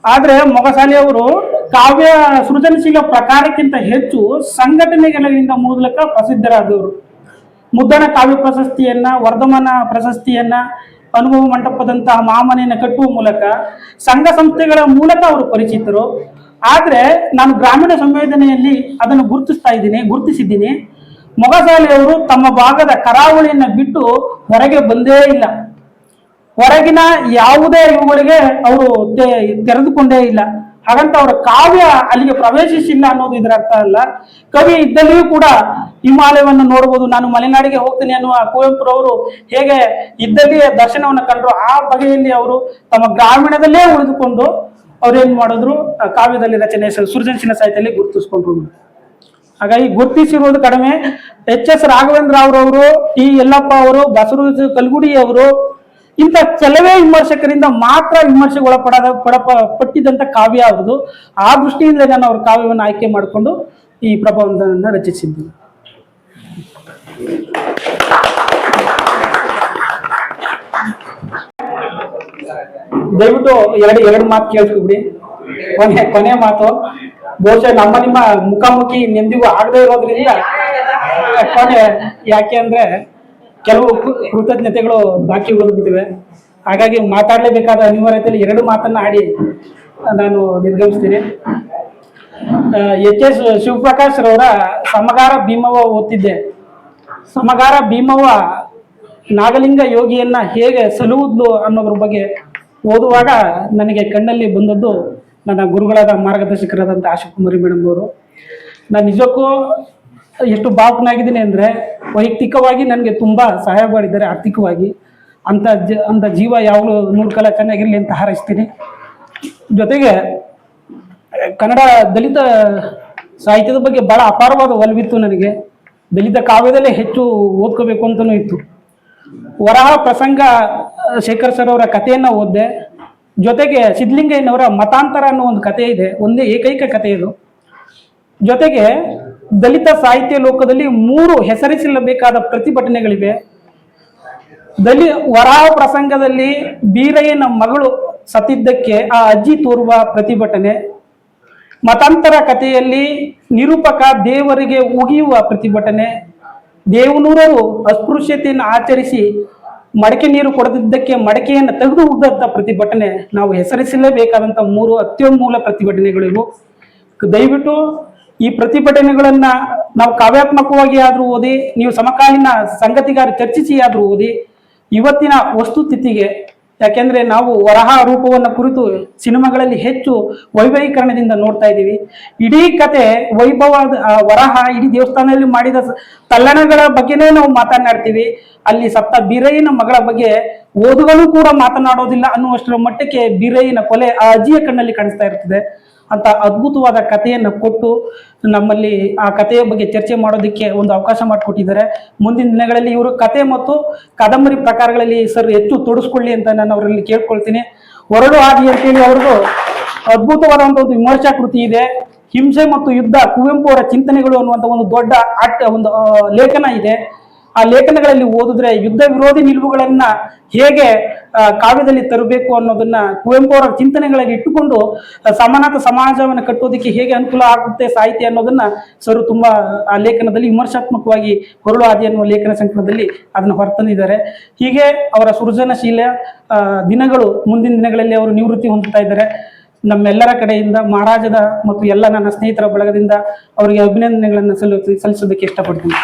ಆದ್ರೆ ಮೊಗಸಾಲೆಯವರು ಕಾವ್ಯ ಸೃಜನಶೀಲ ಪ್ರಕಾರಕ್ಕಿಂತ ಹೆಚ್ಚು ಸಂಘಟನೆಗಳಿಂದ ಮೂಲಕ ಪ್ರಸಿದ್ಧರಾದವರು. ಮುದ್ದಣ ಕಾವ್ಯ ಪ್ರಶಸ್ತಿಯನ್ನ, ವರ್ಧಮಾನ ಪ್ರಶಸ್ತಿಯನ್ನ, ಅನುಭವ ಮಂಟಪದಂತಹ ಮಾಮನೆಯನ್ನು ಕಟ್ಟುವ ಮೂಲಕ ಸಂಘ ಸಂಸ್ಥೆಗಳ ಮೂಲಕ ಅವರು ಪರಿಚಿತರು. ಆದರೆ ನಾನು ಗ್ರಾಮೀಣ ಸಂವೇದನೆಯಲ್ಲಿ ಅದನ್ನು ಗುರುತಿಸ್ತಾ ಇದ್ದೀನಿ, ಗುರುತಿಸಿದ್ದೀನಿ. ಮೊಗಸಾಲೆಯವರು ತಮ್ಮ ಭಾಗದ ಕರಾವಳಿಯನ್ನು ಬಿಟ್ಟು ಹೊರಗೆ ಬಂದೇ ಇಲ್ಲ. ಹೊರಗಿನ ಯಾವುದೇ ಇವುಗಳಿಗೆ ಅವರು ತೆರೆದುಕೊಂಡೇ ಇಲ್ಲ. ಹಾಗಂತ ಅವರ ಕಾವ್ಯ ಅಲ್ಲಿಗೆ ಪ್ರವೇಶಿಸಿಲ್ಲ ಅನ್ನೋದು ಇದರ ಅರ್ಥ ಅಲ್ಲ. ಕವಿ ಇದ್ದಲ್ಲಿಯೂ ಕೂಡ ಹಿಮಾಲಯವನ್ನು ನೋಡಬಹುದು ನಾನು ಮಲೆನಾಡಿಗೆ ಹೋಗ್ತೇನೆ ಅನ್ನುವ ಕುವೆಂಪುರವರು ಹೇಗೆ ಇದ್ದಲ್ಲಿಯೇ ದರ್ಶನವನ್ನು ಕಂಡ್ರು, ಆ ಬಗೆಯಲ್ಲಿ ಅವರು ತಮ್ಮ ಗ್ರಾಮೀಣದಲ್ಲೇ ಉಳಿದುಕೊಂಡು ಅವ್ರೇನ್ ಮಾಡಿದ್ರು ಕಾವ್ಯದಲ್ಲಿ ರಚನೆ ಸೃಜನಶೀಲ ಸಾಹಿತ್ಯದಲ್ಲಿ ಗುರುತಿಸ್ಕೊಂಡ್ರು ಹಾಗಾಗಿ ಗುರುತಿಸಿರುವುದು ಕಡಿಮೆ. ಎಚ್ ಎಸ್ ರಾಘವೇಂದ್ರ ಅವರವರು ಟಿ ಯಲ್ಲಪ್ಪ ಅವರು, ಬಸವರಾಜ ಕಲ್ಗುಡಿ ಅವರು ಇಂಥ ಕೆಲವೇ ವಿಮರ್ಶಕರಿಂದ ಮಾತ್ರ ವಿಮರ್ಶೆಗೆ ಒಳಪಡದ ಪಡಪ ಪಟ್ಟಿದ್ದಂಥ ಕಾವ್ಯ ಅವ್ರದು ಆ ದೃಷ್ಟಿಯಿಂದ ನಾನು ಅವ್ರ ಕಾವ್ಯವನ್ನು ಆಯ್ಕೆ ಮಾಡಿಕೊಂಡು ಈ ಪ್ರಬಂಧವನ್ನು ರಚಿಸಿದ್ದೀನಿ ದಯವಿಟ್ಟು ಎರಡು ಎರಡು ಮಾತು ಕೇಳ್ಕೊಬಿಡಿ ಕೊನೆ ಕೊನೆ ಮಾತು. ಬಹುಶಃ ನಮ್ಮ ನಿಮ್ಮ ಮುಖಾಮುಖಿ ನೆಂದಿಗೂ ಆಗದೆ ಇರೋದ್ರಿಂದ, ಕೊನೆ ಯಾಕೆ ಅಂದ್ರೆ ಕೆಲವು ಕೃತಜ್ಞತೆಗಳು ಬಾಕಿ ಉಳಿದ್ಬಿಟ್ಟಿವೆ. ಹಾಗಾಗಿ ಮಾತಾಡಲೇಬೇಕಾದ ಅನಿವಾರ್ಯತೆಯಲ್ಲಿ ಎರಡು ಮಾತನ್ನ ಆಡಿ ನಾನು ನಿರ್ಗಮಿಸ್ತೀನಿ. ಎಚ್ ಎಸ್ ಶಿವಪ್ರಕಾಶ್ ರವರ ಸಮಗಾರ ಭೀಮವ್ವ ಓದ್ತಿದ್ದೆ. ಸಮಗಾರ ಭೀಮವ ನಾಗಲಿಂಗ ಯೋಗಿಯನ್ನ ಹೇಗೆ ಸಲುವುದು ಅನ್ನೋದ್ರ ಬಗ್ಗೆ ಓದುವಾಗ ನನಗೆ ಕಣ್ಣಲ್ಲಿ ಬಂದದ್ದು ನನ್ನ ಗುರುಗಳಾದ ಮಾರ್ಗದರ್ಶಕರಾದಂಥ ಆಶಾಕುಮಾರಿ ಮೇಡಮ್ ಅವರು. ನಾನು ನಿಜಕ್ಕೂ ಎಷ್ಟು ಭಾವುಕನಾಗಿದ್ದೀನಿ ಅಂದರೆ ವೈಯಕ್ತಿಕವಾಗಿ ನನಗೆ ತುಂಬ ಸಹಾಯ ಮಾಡಿದ್ದಾರೆ ಆರ್ಥಿಕವಾಗಿ. ಅಂಥ ಜ ಅಂಥ ಜೀವ ಯಾವಾಗಲೂ ನೂರು ಚೆನ್ನಾಗಿರಲಿ ಅಂತ ಹಾರೈಸ್ತೀನಿ. ಜೊತೆಗೆ, ಕನ್ನಡ ದಲಿತ ಸಾಹಿತ್ಯದ ಬಗ್ಗೆ ಭಾಳ ಅಪಾರವಾದ ಒಲವಿತ್ತು ನನಗೆ. ದಲಿತ ಕಾವ್ಯದಲ್ಲೇ ಹೆಚ್ಚು ಓದ್ಕೋಬೇಕು ಅಂತಲೂ ಇತ್ತು. ವರಹ ಪ್ರಸಂಗ, ಶೇಖರ್ ಸರ್ ಅವರ ಕಥೆಯನ್ನು ಓದಿದೆ. ಜೊತೆಗೆ ಸಿದ್ಧಲಿಂಗಯ್ಯನವರ ಮತಾಂತರ ಅನ್ನೋ ಒಂದು ಕಥೆ ಇದೆ. ಒಂದೇ ಏಕೈಕ ಕಥೆ ಇದು. ಜೊತೆಗೆ ದಲಿತ ಸಾಹಿತ್ಯ ಲೋಕದಲ್ಲಿ ಮೂರು ಹೆಸರಿಸಲಬೇಕಾದ ಪ್ರತಿಭಟನೆಗಳಿವೆ. ದಲಿ, ವರಾಹ ಪ್ರಸಂಗದಲ್ಲಿ ಬೀರಯ್ಯನ ಮಗಳು ಸತ್ತಿದ್ದಕ್ಕೆ ಆ ಅಜ್ಜಿ ತೋರುವ ಪ್ರತಿಭಟನೆ. ಮತಾಂತರ ಕಥೆಯಲ್ಲಿ ನಿರೂಪಕ ದೇವರಿಗೆ ಉಗಿಯುವ ಪ್ರತಿಭಟನೆ. ದೇವನೂರರು ಅಸ್ಪೃಶ್ಯತೆಯನ್ನು ಆಚರಿಸಿ ಮಡಕೆ ನೀರು ಕೊಡದಿದ್ದಕ್ಕೆ ಮಡಕೆಯನ್ನು ತೆಗೆದು ಉಗ್ದಂಥ ಪ್ರತಿಭಟನೆ. ನಾವು ಹೆಸರಿಸಲೇಬೇಕಾದಂಥ ಮೂರು ಅತ್ಯಮೂಲ ಪ್ರತಿಭಟನೆಗಳಿವು. ದಯವಿಟ್ಟು ಈ ಪ್ರತಿಭಟನೆಗಳನ್ನ ನಾವು ಕಾವ್ಯಾತ್ಮಕವಾಗಿ ಆದ್ರೂ ಓದಿ, ನೀವು ಸಮಕಾಲೀನ ಸಂಗತಿಗಾರ ಚರ್ಚಿಸಿ ಆದ್ರೂ ಓದಿ, ಇವತ್ತಿನ ವಸ್ತುಸ್ಥಿತಿಗೆ ಯಾಕೆಂದ್ರೆ ನಾವು ವರಹ ರೂಪವನ್ನು ಕುರಿತು ಸಿನಿಮಾಗಳಲ್ಲಿ ಹೆಚ್ಚು ವೈಭವೀಕರಣದಿಂದ ನೋಡ್ತಾ ಇದ್ದೀವಿ. ಇಡೀ ಕತೆ ವೈಭವದ ವರಹ ಇಡೀ ದೇವಸ್ಥಾನದಲ್ಲಿ ಮಾಡಿದ ತಲ್ಲಣಗಳ ಬಗ್ಗೆನೇ ನಾವು ಮಾತನಾಡ್ತೀವಿ. ಅಲ್ಲಿ ಸತ್ತ ಬೀರಯ್ಯನ ಮಗಳ ಬಗ್ಗೆ ಓದುಗಳು ಕೂಡ ಮಾತನಾಡೋದಿಲ್ಲ ಅನ್ನುವಷ್ಟರ ಮಟ್ಟಕ್ಕೆ ಬೀರಯ್ಯನ ಕೊಲೆ ಆ ಅಜ್ಜಿಯ ಕಣ್ಣಲ್ಲಿ ಕಾಣಿಸ್ತಾ ಇರ್ತದೆ. ಅಂತ ಅದ್ಭುತವಾದ ಕಥೆಯನ್ನು ಕೊಟ್ಟು ನಮ್ಮಲ್ಲಿ ಆ ಕಥೆಯ ಬಗ್ಗೆ ಚರ್ಚೆ ಮಾಡೋದಕ್ಕೆ ಒಂದು ಅವಕಾಶ ಮಾಡಿಕೊಟ್ಟಿದ್ದಾರೆ. ಮುಂದಿನ ದಿನಗಳಲ್ಲಿ ಇವರು ಕತೆ ಮತ್ತು ಕಾದಂಬರಿ ಪ್ರಕಾರಗಳಲ್ಲಿ ಸರ್ ಹೆಚ್ಚು ತೊಡಸ್ಕೊಳ್ಳಿ ಅಂತ ನಾನು ಅವರಲ್ಲಿ ಕೇಳ್ಕೊಳ್ತೀನಿ. ಹೊರಡು ಆದಿ ಅಂತೇಳಿ ಅವ್ರದ್ದು ಅದ್ಭುತವಾದಂಥ ಒಂದು ವಿಮರ್ಶಾ ಕೃತಿ ಇದೆ. ಹಿಂಸೆ ಮತ್ತು ಯುದ್ಧ ಕುವೆಂಪು ಅವರ ಚಿಂತನೆಗಳು ಅನ್ನುವಂಥ ಒಂದು ದೊಡ್ಡ ಆಟ ಒಂದು ಲೇಖನ ಇದೆ. ಆ ಲೇಖನಗಳಲ್ಲಿ ಓದಿದ್ರೆ ಯುದ್ಧ ವಿರೋಧಿ ನಿಲುವುಗಳನ್ನ ಹೇಗೆ ಕಾವ್ಯದಲ್ಲಿ ತರಬೇಕು ಅನ್ನೋದನ್ನ ಕುವೆಂಪು ಅವರ ಚಿಂತನೆಗಳಲ್ಲಿ ಇಟ್ಟುಕೊಂಡು ಸಮಾನತ ಸಮಾಜವನ್ನು ಕಟ್ಟೋದಕ್ಕೆ ಹೇಗೆ ಅನುಕೂಲ ಆಗುತ್ತೆ ಸಾಹಿತ್ಯ ಅನ್ನೋದನ್ನ ಸರ್ ತುಂಬಾ, ಆ ಲೇಖನದಲ್ಲಿ ವಿಮರ್ಶಾತ್ಮಕವಾಗಿ ಹೊರಳು ಆದಿ ಅನ್ನುವ ಲೇಖನ ಸಂಕಲನದಲ್ಲಿ ಅದನ್ನು ಹೊರತಂದಿದ್ದಾರೆ. ಹೀಗೆ ಅವರ ಸೃಜನಶೀಲ ದಿನಗಳು ಮುಂದಿನ ದಿನಗಳಲ್ಲಿ ಅವರು ನಿವೃತ್ತಿ ಹೊಂದುತ್ತಾ ಇದ್ದಾರೆ. ನಮ್ಮೆಲ್ಲರ ಕಡೆಯಿಂದ, ಮಹಾರಾಜದ ಮತ್ತು ಎಲ್ಲ ನನ್ನ ಸ್ನೇಹಿತರ ಬಳಗದಿಂದ ಅವರಿಗೆ ಅಭಿನಂದನೆಗಳನ್ನು ಸಲ್ಲ ಸಲ್ಲಿಸೋದಕ್ಕೆ ಇಷ್ಟಪಡ್ತೀನಿ.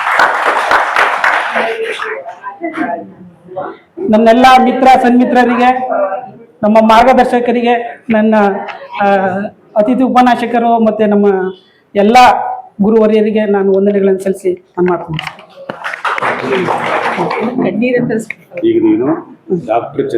ನನ್ನೆಲ್ಲ ಮಿತ್ರ ಸನ್ಮಿತ್ರರಿಗೆ, ನಮ್ಮ ಮಾರ್ಗದರ್ಶಕರಿಗೆ, ನನ್ನ ಅತಿಥಿ ಉಪನ್ಯಾಸಕರು ಮತ್ತು ನಮ್ಮ ಎಲ್ಲ ಗುರುವರಿಯರಿಗೆ ನಾನು ವಂದನೆಗಳನ್ನು ಸಲ್ಲಿಸಿ ನಾನು ಮಾಡ್ತೀನಿ. ಈಗ ನೀನು ಡಾಕ್ಟರ್